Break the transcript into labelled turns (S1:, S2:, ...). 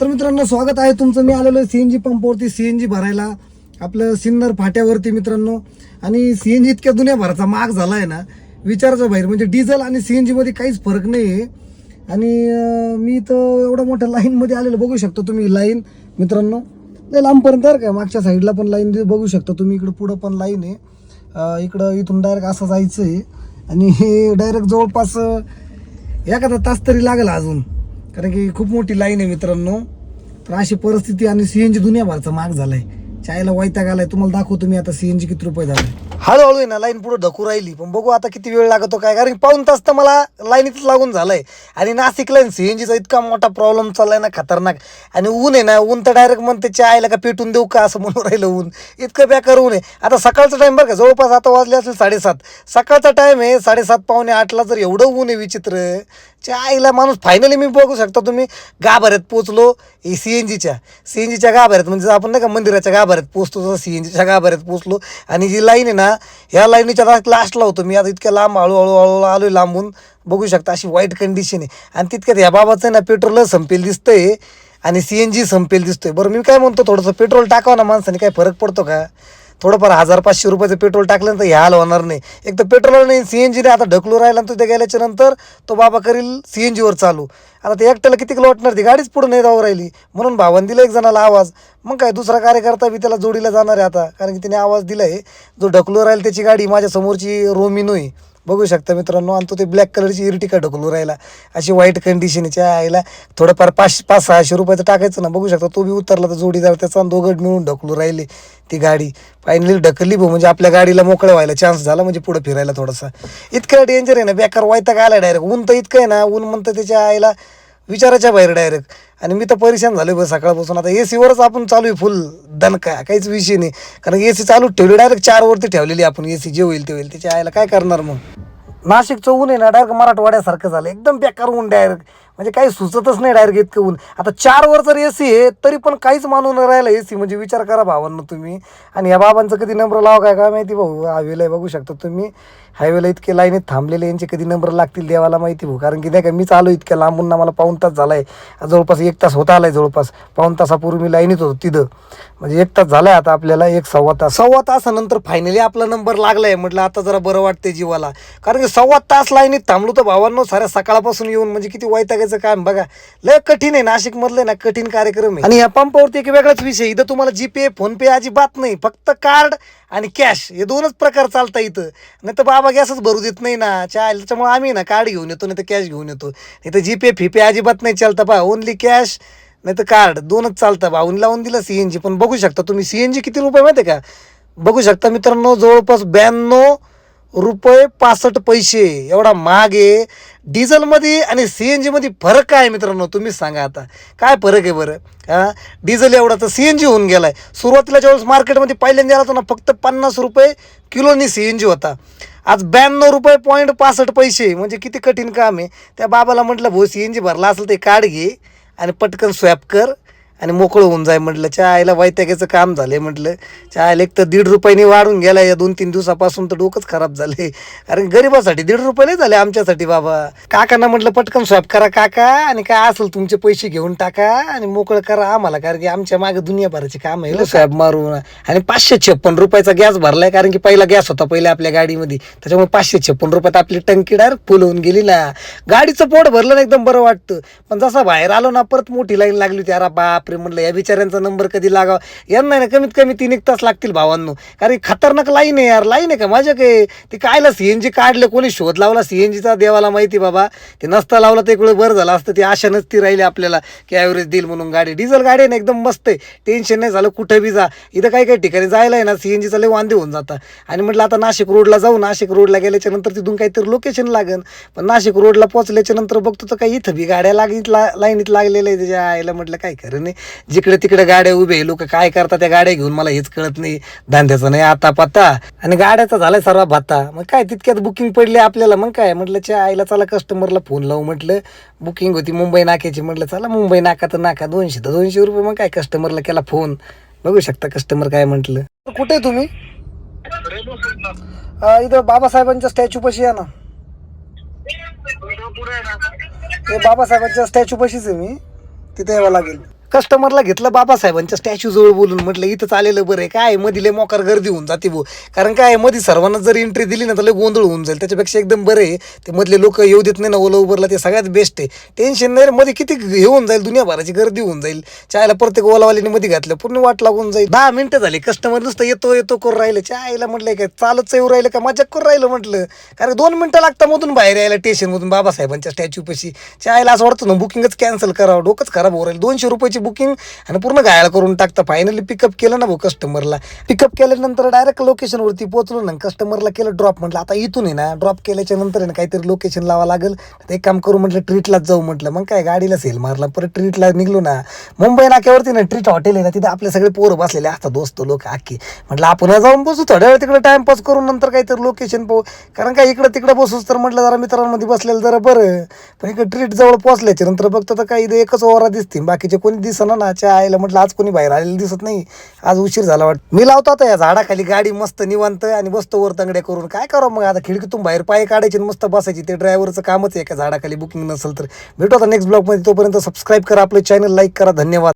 S1: तर मित्रांनो स्वागत आहे तुमचं. मी आलेलो सीएनजी पंपावरती सीएनजी भरायला. आपलं सिन्नर फाट्यावरती मित्रांनो. आणि सीएनजी इतक्या दुनियाभराचा महाग झाला आहे ना विचाराचं बाहेर. म्हणजे डिझेल आणि सीएनजी मध्ये काहीच फरक नाही आहे आणि मी तर एवढ्या मोठ्या लाईनमध्ये आलेलो. बघू शकता तुम्ही लाईन मित्रांनो. लय लांबपर्यंत आहे मागच्या साईडला पण लाईन बघू शकता तुम्ही. इकडं पुढं पण लाईन आहे. इकडं इथून डायरेक्ट असं जायचं आहे आणि हे डायरेक्ट जवळपास एखादा तास तरी लागेल अजून. कारण की खूप मोठी लाईन आहे मित्रांनो. तर अशी परिस्थिती आणि सीएनजी दुनियाभरचा माग झालाय. चायला वैताग आलाय. तुम्हाला दाखवतो मी आता सीएनजी किती रुपये झालाय हळूहळू आहे ना लाईन पुढे ढकू राहिली. पण बघू आता किती वेळ लागतो काय कारण की पाऊन तास तर मला लाईनीतच लागून झालंय. आणि नाशिकला सी एन सीएनजीचा इतका मोठा प्रॉब्लेम चाललाय ना खतरनाक. आणि ऊन आहे ना ऊन तर डायरेक्ट म्हणते चायला का पेटून देऊ का? असं म्हणून राहिलं ऊन. इतकं बेकार ऊन आहे. आता सकाळचा टाईम बरं का जवळपास आता वाजले असेल साडेसात. सकाळचा टाईम आहे साडेसात पावणे आठला जर एवढं ऊन आहे विचित्र च्या आईला माणूस फायनली मी बघू शकता तुम्ही. गाभाऱ्यात पोचलो सी एन जीच्या सी एन जीच्या गाभाऱ्यात म्हणजे आपण नाही का मंदिराच्या गाभाऱ्यात पोचतो तसं सी एन जीच्या गाभाऱ्यात पोचलो आणि जी लाईन आहे ना ह्या लाईनीच्या लास्टला होतो. मी आता इतक्या लांब हळूहळू हळूहळू आलो लांबून. बघू शकता अशी वाईट कंडिशन आहे. आणि तितक्यात ह्या बाबाचं आहे ना पेट्रोल संपेल दिसतंय आणि सी एन जी संपेल दिसतोय. बरं मी काय म्हणतो थोडंसं पेट्रोल टाकावं ना माणसाने काय फरक पडतो का? थोडंफार हजार पाचशे रुपयाचं पेट्रोल टाकल्यानंतर हे हाल होणार नाही. एक तर पेट्रोल नाही सी एन जीने आता ढकलू राहिला आणि तिथे गेल्याच्यानंतर तो बाबा करील सी एन जीवर चालू. आता ते एकट्याला किती किलो वाटणार ती गाडीच पुढे नाही जाऊ राहिली. म्हणून भावान दिला एक जणाला आवाज. मग काय दुसरा कार्यकर्ता बी त्याला जोडीला जाणार आहे आता. कारण की तिने आवाज दिला आहे जो ढकलू राहील त्याची गाडी माझ्या समोरची रोमिनो आहे. बघू शकता मित्रांनो आणि तो ते ब्लॅक कलरची इरटिका ढकलू राहिला? अशी वाईट कंडिशनच्या आईला थोडंफार पाच पाच सहाशे रुपयाचं टाकायचं ना बघू शकता तो बी उतरला तर जोडीदार त्याचा दोघं मिळून ढकलू राहिले ती गाडी. फायनली ढकलली भाऊ म्हणजे आपल्या गाडीला मोकळं व्हायला चान्स झाला म्हणजे पुढं फिरायला थोडासा. इतकं डेंजर आहे ना बेकार वायता आला डायरेक्ट ऊन तर इतकं आहे ना ऊन म्हणतं त्याच्या आईला विचाराच्या बाहेर डायरेक्ट आणि मी तर परेशान झालो बस सकाळपासून. आता ए सीवरच आपण चालू आहे फुल दणका काहीच विषय नाही. कारण ए सी चालू ठेवली डायरेक्ट चारवरती ठेवलेली आपण ए सी जे होईल ते होईल. त्याच्या आईला काय करणार मग? नाशिकचं ऊन आहे ना डायरेक्ट मराठवाड्यासारखं झालं. एकदम बेकार ऊन डायरेक्ट म्हणजे काही सुचतच नाही डायरेक्ट इतकं ऊन. आता चारवर जर ए सी आहे तरी पण काहीच मानून राहिला ए सी म्हणजे विचार करा भावांना तुम्ही. आणि या बाबांचं कधी नंबर लावा काय काय माहिती भाऊ? हायवेला बघू शकता तुम्ही. हायवेला इतके लाईनीत थांबलेले यांचे कधी नंबर लागतील देवाला माहिती भाऊ? कारण की नाही का मी चालू इतक्या लांबून ना मला पाऊन तास आहे जवळपास एक तास होता आला आहे जवळपास. पाऊन तासापूर्वी मी लाईनीत होतो तिथं. म्हणजे एक तास झाला आहे आता आपल्याला एक सव्वा तास. सव्वा तासानंतर फायनली आपला नंबर लागला आहे म्हटलं आता जरा बरं वाटते जीवाला. कारण की सव्वा तास लाईनीत थांबलो तर भावांनो साऱ्या सकाळपासून येऊन म्हणजे किती वैतागायचं काम बघा. लय कठीण आहे नाशिक मधलं ना कठीण कार्यक्रम आहे. आणि या पंपावरती एक वेगळाच विषय इथं तुम्हाला जीपे फोन पे अजिबात नाही. फक्त कार्ड आणि कॅश हे दोनच प्रकार चालतं इथं. नाही तर बाबा गॅसच भरू देत नाही ना. चाल त्याच्यामुळे आम्ही ना कार्ड घेऊन येतो नाही तर कॅश घेऊन येतो. नाही तर जीपे फिपे अजिबात नाही चालतं बा ओनली कॅश नाही तर कार्ड दोनच चालतं भाऊन लावून दिलं सी एन जी पण बघू शकता तुम्ही. सी एन जी किती रुपये माहिती आहे का? बघू शकता मित्रांनो जवळपास ब्याण्णव रुपये पासष्ट पैसे. एवढा महाग आहे डिझेलमध्ये आणि सी एन जीमध्ये फरक काय आहे मित्रांनो? तुम्ही सांगा आता. काय फरक आहे बरं? हां? डिझेल एवढा तर सी एन जी होऊन गेला आहे सुरुवातीला ज्यावेळेस मार्केटमध्ये पहिल्यांदा आला होता ना फक्त पन्नास रुपये किलोनी सी एन जी होता. आज ब्याण्णव रुपये पॉईंट पासष्ट पैसे. म्हणजे किती कठीण काम आहे. त्या बाबाला म्हटलं भाऊ सी एन जी भरला असेल ते काढ घे आणि पटकन स्वॅप कर. आणि मोकळं होऊन जाय म्हटलं. च्या आईला वैतागाचं काम झालंय म्हटलं. आईला एक तर दीड रुपयाने वाढून गेला. या दोन तीन दिवसापासून तर डोकंच खराब झाले कारण गरिबासाठी दीड रुपये नाही झाले आमच्यासाठी बाबा. काकांना म्हटलं पटकन स्वॅप करा काका. आणि काय असेल तुमचे पैसे घेऊन टाका. आणि मोकळं करा आम्हाला. कारण की आमच्या मागे दुनियाभराचे काम आहे स्वॅप मारून. आणि पाचशे छप्पन रुपयाचा गॅस भरलाय. कारण की पहिला गॅस होता पहिला आपल्या गाडीमध्ये. त्याच्यामुळे पाचशे छप्पन रुपयात आपली टंकी डायरेक्ट फुल होऊन गेली ना. गाडीचं पोट भरलं ना एकदम बरं वाटतं. पण जसा बाहेर आलो ना परत मोठी लाईन लागली होती. अरे बापरे म्हटलं या बिचाऱ्यांचा नंबर कधी लागावा? यांना ना कमीत कमी तीन एक तास लागतील भावांनो. कारण खतरनाक लाईन आहे यार लाईन आहे का माझ्या काय? ते कायला जी काढलं कोणी शोध लावला? सी एन जीचा देवाला माहिती बाबा. ते नसता लावला तर एक वेळ बरं झालं असतं. ती आशा नसती राहिली आपल्याला की ॲव्हरेज देईल म्हणून गाडी. डिझेल गाडी आहे ना एकदम मस्त आहे. टेन्शन नाही झालं कुठं बी जा. इथं काही काही ठिकाणी जायला आहे ना सी एन जीचा लय वांदे होऊन जातं आणि म्हटलं आता नाशिक रोडला जाऊ. नाशिक रोडला गेल्याच्यानंतर तिथून काहीतरी लोकेशन लागन. पण नाशिक रोडला पोहोचल्याच्या नंतर बघतो तर काही इथं बी गाड्या लाग ला लाईनीत लागलेल्या आहे त्याच्या आईला म्हटलं काय खरं नाही. जिकडे तिकडे गाड्या उभे लोक काय करतात त्या गाड्या घेऊन मला हेच कळत नाही. धंद्याचं नाही आता पत्ता. आणि गाड्याचा झालाय सर्व भाता मग काय तितक्यात बुकिंग पडली आपल्याला मग काय? म्हटलं च्या आईला चला कस्टमरला फोन लावू म्हटलं. बुकिंग होती मुंबई नाक्याची. म्हटलं चला मुंबई नाका तर नाका. दोनशे तर दोनशे रुपये मग काय कस्टमरला केला फोन बघू शकता कस्टमर काय म्हटलं. कुठे तुम्ही? इथं बाबासाहेबांच्या स्टॅच्यू पशी या ना. बाबासाहेबांच्या स्टॅच्यू पशीच आहे मी. तिथे यावं लागेल. कस्टमरला घेतलं बाबासाहेबांच्या स्टॅच्यू जवळ बोलून म्हटलं इथं चालेलं बरं आहे. काय मधीले मोकार गर्दी होऊन जाते भाऊ कारण काय मध्ये सर्वांना जर एंट्री दिली ना तर लय गोंधळ होऊन जाईल. त्याच्यापेक्षा एकदम बरं आहे. ते मधले लोक येऊ देत नाही ना ओला उबरला ते सगळ्यात बेस्ट आहे. टेन्शन नाही मध्ये किती हे होऊन जाईल दुनियाभराची गर्दी होऊन जाईल. चायला प्रत्येक ओलावालीने मध्ये घातलं पूर्ण वाट लागून जाईल. दहा मिनटं झाली कस्टमर नुसतं येतो येतो करून राहिलं. चायला म्हटलं काय चालत येऊ राहिलं का मजाक करून राहिलं म्हटलं. कारण दोन मिनटं लागता मधून बाहेर यायला स्टेशनमधून बाबासाहेबांच्या स्टॅच्यू पशी. चायला असं वाटतं ना बुकिंगच कॅन्सल करावं डोकंच खराब हो राहील. दोनशे रुपयाची बुकिंग आणि पूर्ण घायल करून टाकता. फायनली पिकअप केलं ना भाऊ कस्टमरला पिकअप केल्यानंतर डायरेक्ट लोकेशनवरती पोहोचलो ना कस्टमरला केलं ड्रॉप म्हटलं आता इथून आहे ना ड्रॉप केल्याच्यानंतर आहे ना काहीतरी लोकेशन लावा लागेल. एक काम करू म्हटलं ट्रीटलाच जाऊ म्हटलं. मग काय गाडीला सेल मारला. परत ट्रीटला निघलो ना मुंबई नाक्यावरती ना ट्रीट हॉटेल आहे ना तिथे आपले सगळे पोरं बसलेले. असतात दोस्त लोक आखी. म्हटलं आपण जाऊन बसू थोड्या वेळ तिकडे टाइमपास करून नंतर काहीतरी लोकेशन पाहू. कारण काय इकडं तिकडं बसूच तर म्हटलं जरा मित्रांमध्ये बसलेलं जरा बरं. पण इकडे ट्रीट जवळ पोहोचल्याच्या नंतर बघतो तर काही एकच ओरा दिसतील. बाकीचे कोणी दिसना ना च्या आईला म्हटलं आज कोणी बाहेर आलेलं दिसत नाही. आज उशीर झाला वाटत मी लावतो आता या झाडाखाली गाडी मस्त निवांत आणि बसतो वर तंगड्या करून. काय करावं मग? आता खिडकीतून बाहेर पाय काढायचे आणि मस्त बसायची. ते ड्रायव्हरचं कामच आहे का झाडाखाली बुकिंग नसेल तर. भेटू आता नेक्स्ट ब्लॉगमध्ये तोपर्यंत सबस्क्राईब करा आपलं चॅनल लाईक करा. धन्यवाद.